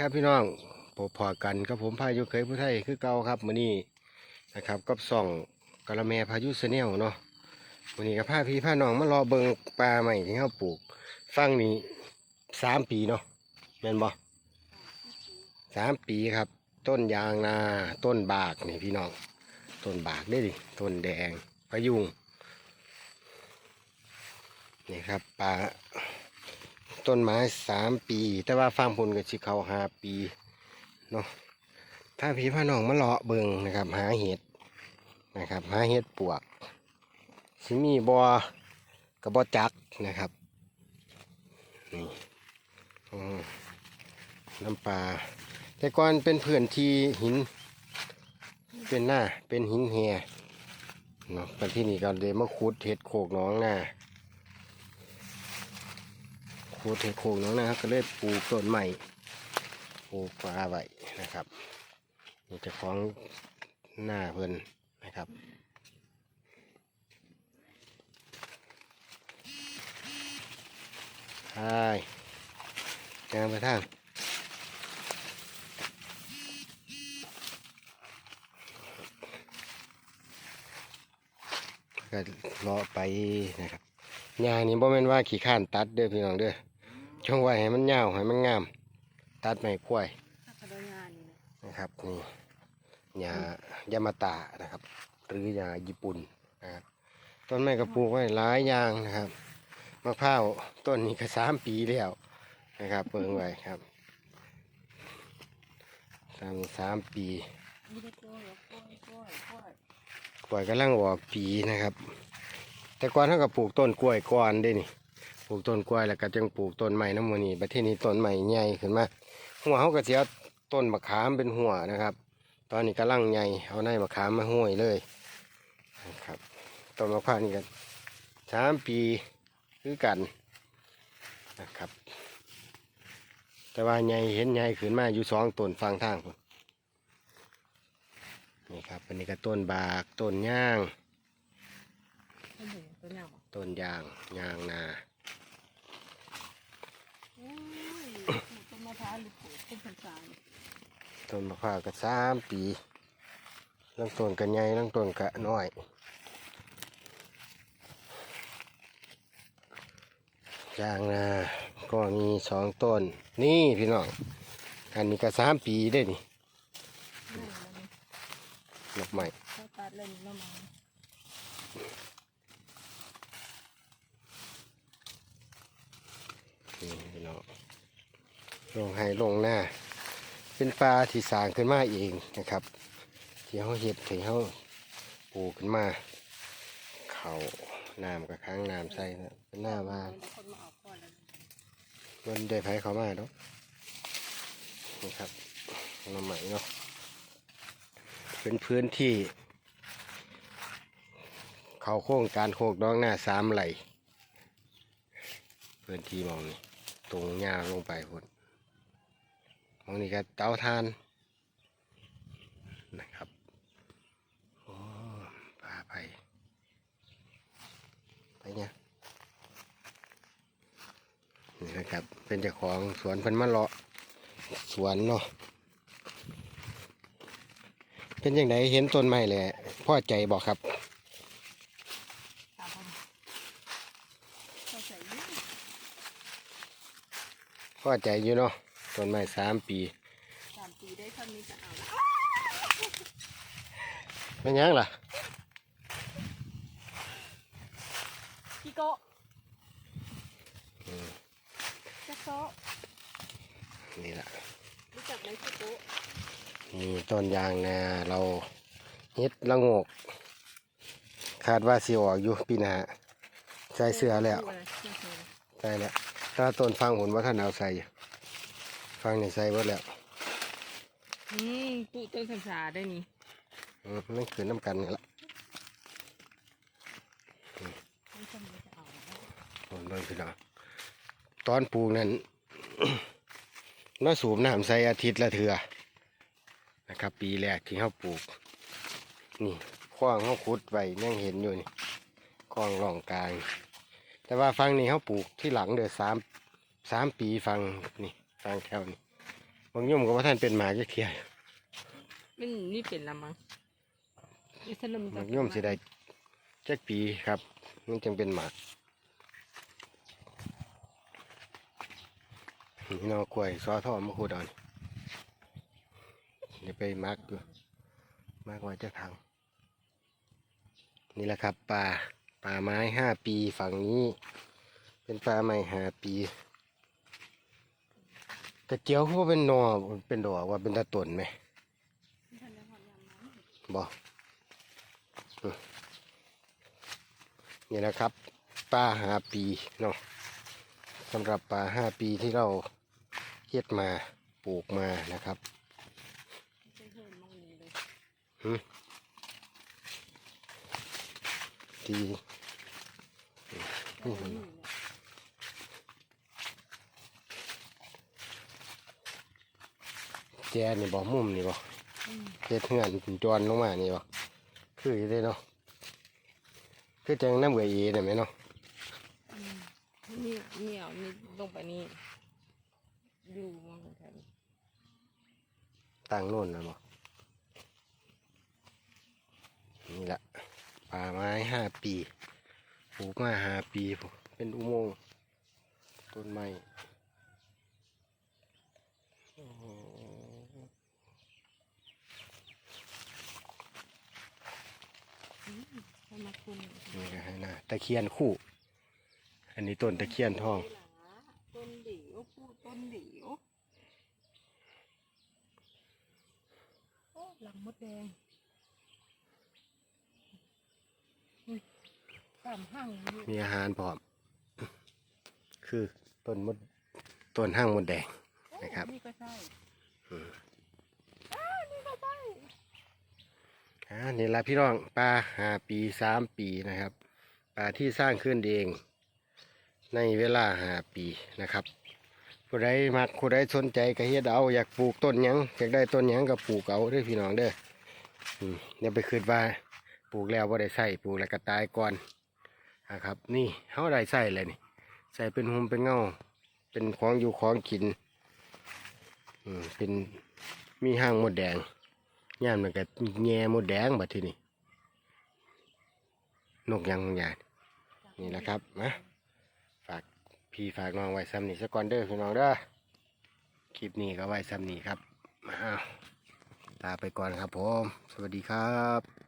ครับพี่น้องพบพอกันกับผมพายุเคยผู้ไทยคือเก่าครับมื้อนี้นะครับกับส่องกะละแมพายุเสเนลเนาะมื้อนี้กับพาพี่พาน้องมารอเบิงปลาใหม่ที่เฮาปลูกฟังนี่สามปีเนาะแม่นบ่สามปีครับ ต้นยางนาต้นบากนี่พี่น้องต้นบากได้ดิต้นแดงพยุงนี่ครับปลา ต้นไม้สามปี แต่ว่าฟาร์มพลก็สิเขาห้าปีเนาะถ้าพี่พ่อน้องมาเลาะเบิงนะครับ หาเห็ดนะครับ หาเห็ดปวกสิมีบอกับบอจักนะครับนี่น้ำปลาแต่ก่อนเป็นเพื่อนที่หิน เป็นหน้าเป็นหินแหเนาะปัจที่นี่ก็เลยมาขุดเห็ดโขกน้องหน้า โคเทโค้งน้องนะครับ ก็เลยปลูกต้นใหม่ปลูกปลาไว้นะครับนี่จะของหน้าเพิ่นนะครับใช่งานไปทางก็เลาะไปนะครับหญ้านี่บ่แม่นว่าขี้ข้านตัดเด้อพี่น้องเด้อ ช่วงไว้ให้มันยาวให้มันงาม ตัดไม้ควายถ้าเขาได้งานนี่นะนะครับนี่หญ้ายามาตานะครับ หรือหญ้าญี่ปุ่นนะครับต้นไม้กระปลูกไว้หลายอย่างนะครับมะพร้าวต้นนี้ก็สามปีแล้วนะครับเปิงไว้ครับสามสามปีมีแต่กล้วยกล้วยกล้วยกล้วยกล้วยกำลังออกปีนะครับ แต่ก่อนเขาก็ปลูกต้นกล้วยก่อนเด้นี่ ปลูกต้นกล้วยแล้วก็จึงปลูกต้นไม้น้ำมันนี่ประเทศนี้ต้นไม้ใหญ่ขึ้นมาหัวเขาก็เสียต้นมะขามเป็นหัวนะครับ ตอนนี้กำลังใหญ่เอาในมะขามมาห้อยเลยนะครับต้นมะพร้าวนี่กันสามปีคือกันนะครับ แต่ว่าใหญ่เห็นใหญ่ขึ้นมาอยู่สองต้นฟังทางพุ่นนี่ครับอันนี้ก็ต้นบากต้นย่างไม่เห็นตัวเน่าอะต้นยางยางนา โอ้ยต้นมะพร้าว หรือปลูกต้นพันธุ์สาต้นมะพร้าวก็สามปีลังต้นกันใหญ่ลังต้นกะน้อยยางนาก็มีสองต้น นี่พี่น้องอันนี้ก็สามปีได้นี่นั่นแล้วนี่ดอกไม้เขาตัดเล่นน้ำมันนี่พี่น้อง ลงให้ลงหน้า เป็นปลาที่สร้างขึ้นมาเองนะครับ ที่เขาเห็ดที่เขาปลูกขึ้นมา เขาน้ำกับค้างน้ำใส่นะเป็นหน้าบ้านเดี๋ยวคนมาเอาก่อนแล้วมันได้ไผเขามาเนาะนี่ครับน้ำใหม่เนาะเป็นพื้นที่ เขาโครงการโคกน้องหน้าสามไหลพื้นที่มองนี้ตรงหญ้าลงไปพุ่น มองนี้ก็เตาทานนะครับโอ้ปลาไปไปเนี่ยนี่นะครับเป็นเจ้าของสวนเพิ่นมาเลาะสวนเนาะเป็นยังไงเห็นต้นไม้แหละพ่อใจบอกครับตามคนเขาใส่เยอะพ่อใจอยู่เนาะ ต้นไม้สามปีสามปีได้เท่านี้จะเอาละเป็นหยังล่ะพี่โกะจะโกะนี่แหละรู้จักไหมพี่โกะมีต้นยางนาเราเฮ็ดละโงก คาดว่าสิออกอยู่ปีหน้าใส่เสื้อแล้วชื่ะไรชื่อเสือใส่แล้วถ้าต้นฟังหุ่นว่าท่านเอาใส่อยู่ ฟังนี่ใส่หมดแล้วอืมปลูกต้นสัมสาได้นี่อืมนั่นคือน้ำกันนี่ละไม่จำเป็นจะเอาแล้วผมเบิ่งพี่น้องตอนปลูกนั้นน้าสูบน้ำใส่อาทิตย์ละเถื่อนะครับ ปีแรกที่เขาปลูก นี่คว้างเขาขุดไว้ยังเห็นอยู่นี่คว้างร่องกลาง แต่ว่าฟังนี่เขาปลูกที่หลังเดือสามสามปีฟังนี่ ฟังแถวนี่บางย่อมก็ว่าท่านเป็นหมาจะเทียมันนี่เป็นละมั้งนี่สนมบางย่อมสิได้จักปีครับมันจึงเป็นหมานี่เนอกล้วยซอทอมะคูดอนเดี๋ยวไปมักดูมักไว้จะทางนี่แหละครับป่าป่าไม้ห้าปีฝั่งนี้ เป็นป่าไม้ห้าปี กระเจียวเขาเป็นนอเป็นดอกว่าเป็นตะตนไหมบอกนี่แหละครับป่าห้าปีเนาะสำหรับป่าห้าปีที่เราเฮ็ดมาปลูกมานะครับที่ แจนี่บอกมุมนี่บอกเฮ็ดเหือนจวนลงมานี่บอกคืออยู่ได้เนาะคือจังน้ำเบือเอได้ไหมเนาะนี่นี่เอานี่ลงไปนี่อยู่มองกันตั้งโน่นนะบอกนี่แหละป่าไม้ห้าปีปลูกมาห้าปีพู้นเป็นอุโมงค์ต้นไม้โอ้โห ให้มาคุมนี่ก็ให้หน้าตะเคียนคู่ อันนี้ต้นตะเคียนทอง ต้นเดียวพูดต้นเดียวโอ้หลังมดแดงอุ้ยสามห้างอยู่มีอาหารพร้อม คือต้นมดต้นห้างมดแดงนะครับนี่ก็ใช่ อืม อ้าวนี่ก็ใช่ อ่านี่ละพี่น้องปลาหาปีสามปีนะครับปลาที่สร้างขึ้นเอง ในเวลาหาปีนะครับผู้ใดมักผู้ใดสนใจก็เฮ็ดเอาอยากปลูกต้นหยังอยากได้ต้นหยังก็ปลูกเอาด้อพี่น้องเด้ออืมอย่าไปคิดว่าปลูกแล้วบ่ได้ใส่ปลูกแล้วก็ตายก่อนนะครับ นี่เฮาได้ใส่เลยนี่ใส่เป็นหุมเป็นเงาเป็นของอยู่ของกินอืมเป็นมีห้างมดแดง ย่ามมันก็แง่มดแดงบัดทีนี่นกยังใหญ่นี่แหละครับนะฝากพี่ฝากน้องไว้ซ้ำนี่สกอนเด้อพี่น้องเด้อคลิปนี้ก็ไว้ซ้ำนี่ครับอ้าวลาไปก่อนครับผม สวัสดีครับ